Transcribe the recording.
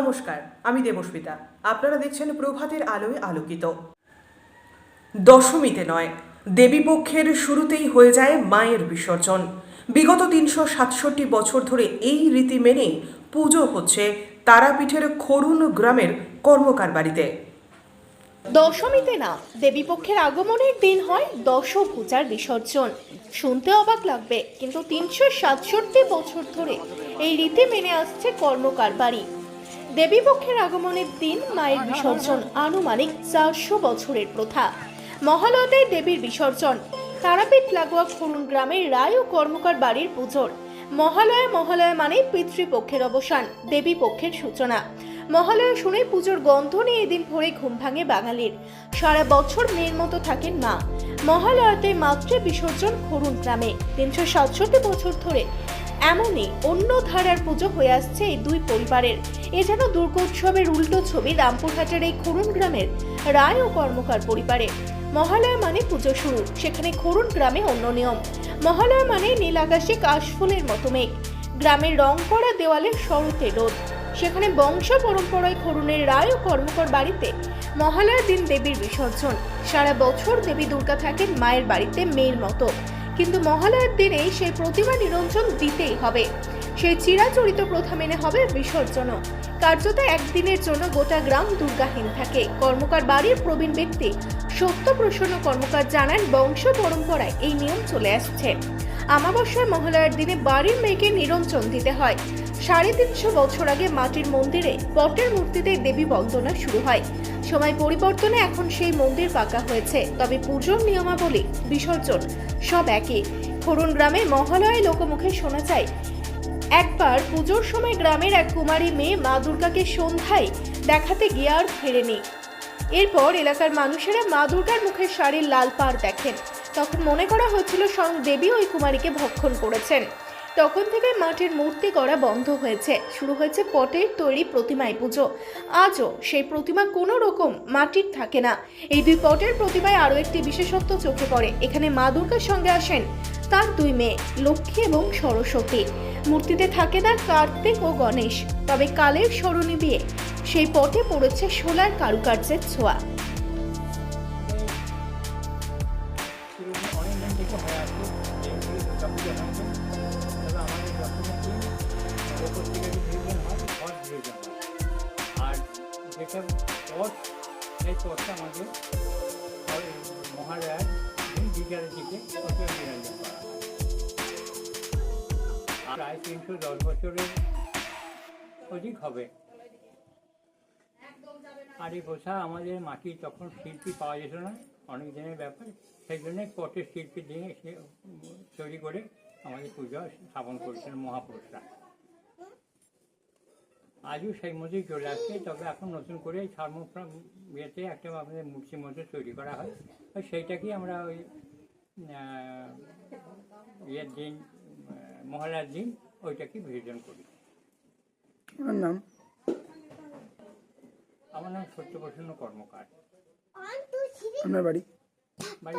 নমস্কার, আমি দেবস্মিতা। আপনারা দেখছেন প্রভাতের আলোয় আলোকিত। দশমীতে নয়, দেবীপক্ষের শুরুতেই হয়ে যায় মায়ের বিসর্জন। বিগত তিনশো সাতষট্টি বছর ধরে এই রীতি মেনে পুজো হচ্ছে তারাপীঠের খরুন গ্রামের কর্মকার বাড়িতে। দশমীতে না, দেবীপক্ষের আগমনের দিন হয় দশভূজার বিসর্জন। শুনতে অবাক লাগবে, কিন্তু তিনশো সাতষট্টি বছর ধরে এই রীতি মেনে আসছে কর্মকার বাড়ি। দেবীপক্ষের আগমনের দিন মায়ের বিসর্জন আনুমানিক চারশো বছরের প্রথা। মহালয়াতে দেবীর বিসর্জন। তারাপীঠ লাগোয়া খরুন গ্রামের রায় ও কর্মকার বাড়ির পুজোর। মহালয়া মহালয়া মানে পিতৃপক্ষের অবসান দেবী পক্ষের সূচনা। মহালয়া শুনে পুজোর গন্ধ নিয়ে এদিন ভোরে ঘুম ভাঙে বাঙালির। সারা বছর মেয়ের মতো থাকেন মা। মহালয়াতে মাতৃ বিসর্জন খরুন গ্রামে। তিনশো সাতষট্টি বছর ধরে এমনই অন্য ধারার পুজো হয়ে আসছে এই দুই পরিবারের। এ যেন দুর্গোৎসবের উল্টো ছবি রামপুরহাটের এই খরুন গ্রামের রায় ও কর্মকার পরিবারে। মহালয়া মানে পুজো শুরু, সেখানে খরুন গ্রামে অন্য নিয়ম। মহালয়া মানে নীল আকাশে কাশফুলের মতো মেঘ। গ্রামের রং করা দেওয়ালে শরতে রোদ। সেখানে বংশ পরম্পরায় খরুনের রায় ও কর্মকর বাড়িতে মহালয়ার দিন দেবীর বিসর্জন। সারা বছর দেবী দুর্গা থাকেন মায়ের বাড়িতে মেয়ের মতো। কিন্তু মহালয়ার দিনে সেই প্রতিমা নিরঞ্জন দিতেই হবে। সেই চিরাচরিত প্রথা মেনে হবে বিসর্জনও কার্যত একদিনের জন্য গোটা গ্রাম দুর্গাহীন থাকে। কর্মকার বাড়ির প্রবীণ ব্যক্তি সত্যপ্রসন্ন কর্মকার জানান বংশ পরম্পরায় এই নিয়ম চলে আসছে। আমাবস্যার মহালয়ার দিনে বাড়ির মেয়েকে নিরঞ্জন দিতে হয়। সাড়ে তিনশো বছর আগে মাটির মন্দিরে পটের মূর্তিতে দেবী বন্দনা শুরু হয়। সময় পরিবর্তনে এখন সেই মন্দির পাকা হয়েছে, তবে পুজোর নিয়মাবলী বিসর্জন সব একই। খরুন গ্রামে মহালয় লোকমুখে শোনা যায়, একবার পুজোর সময় গ্রামের এক কুমারী মেয়ে মা দুর্গাকে সন্ধ্যায় দেখাতে গিয়ে আর ফেরেনি। এরপর এলাকার মানুষেরা মা দুর্গার মুখের শাড়ির লাল পাড় দেখেন। তখন মনে করা হচ্ছিল স্বয়ং দেবী ওই কুমারীকে ভক্ষণ করেছেন। তখন থেকে মাটির মূর্তি করা বন্ধ হয়েছে। শুরু হয়েছে পটের তৈরি প্রতিমায় পুজো। আজও সেই প্রতিমা কোনো রকম মাটির থাকে না। এই দুই পটের প্রতিমায় আরও একটি বিশেষত্ব চোখে পড়ে। এখানে মা দুর্গার সঙ্গে আসেন তার দুই মেয়ে, লক্ষ্মী এবং সরস্বতী। মূর্তিতে থাকে না কার্তিক ও গণেশ। তবে কালের স্মরণে দিয়ে সেই পটে পড়েছে সোলার কারুকার্যের ছোঁয়া। যেটা পথ সেই পথটা আমাদের নিরঞ্জন করা আর প্রায় তিনশো দশ বছরের অধিক হবে। আর এই পোষা আমাদের মাটির তখন শিল্পী পাওয়া যেত না, অনেক দিনের ব্যাপার। সেই জন্যে পটের শিল্পী দিয়ে তৈরি করে আমাদের পুজো স্থাপন করেছেন মহাপুরুষরা। আজও সেই মতোই চলে আসছে তবে এখন নতুন করে ছার্ম ইয়েতে একটা আমাদের মূর্তির মতো তৈরি করা হয়। আর সেইটাকেই আমরা ওই ইয়ের দিন মহালয়ার দিন ওইটাকে বিসর্জন করি। আপনার নাম? আমার নাম সত্যপ্রসন্ন কর্মকার। আপনার বাড়ি? বাড়ি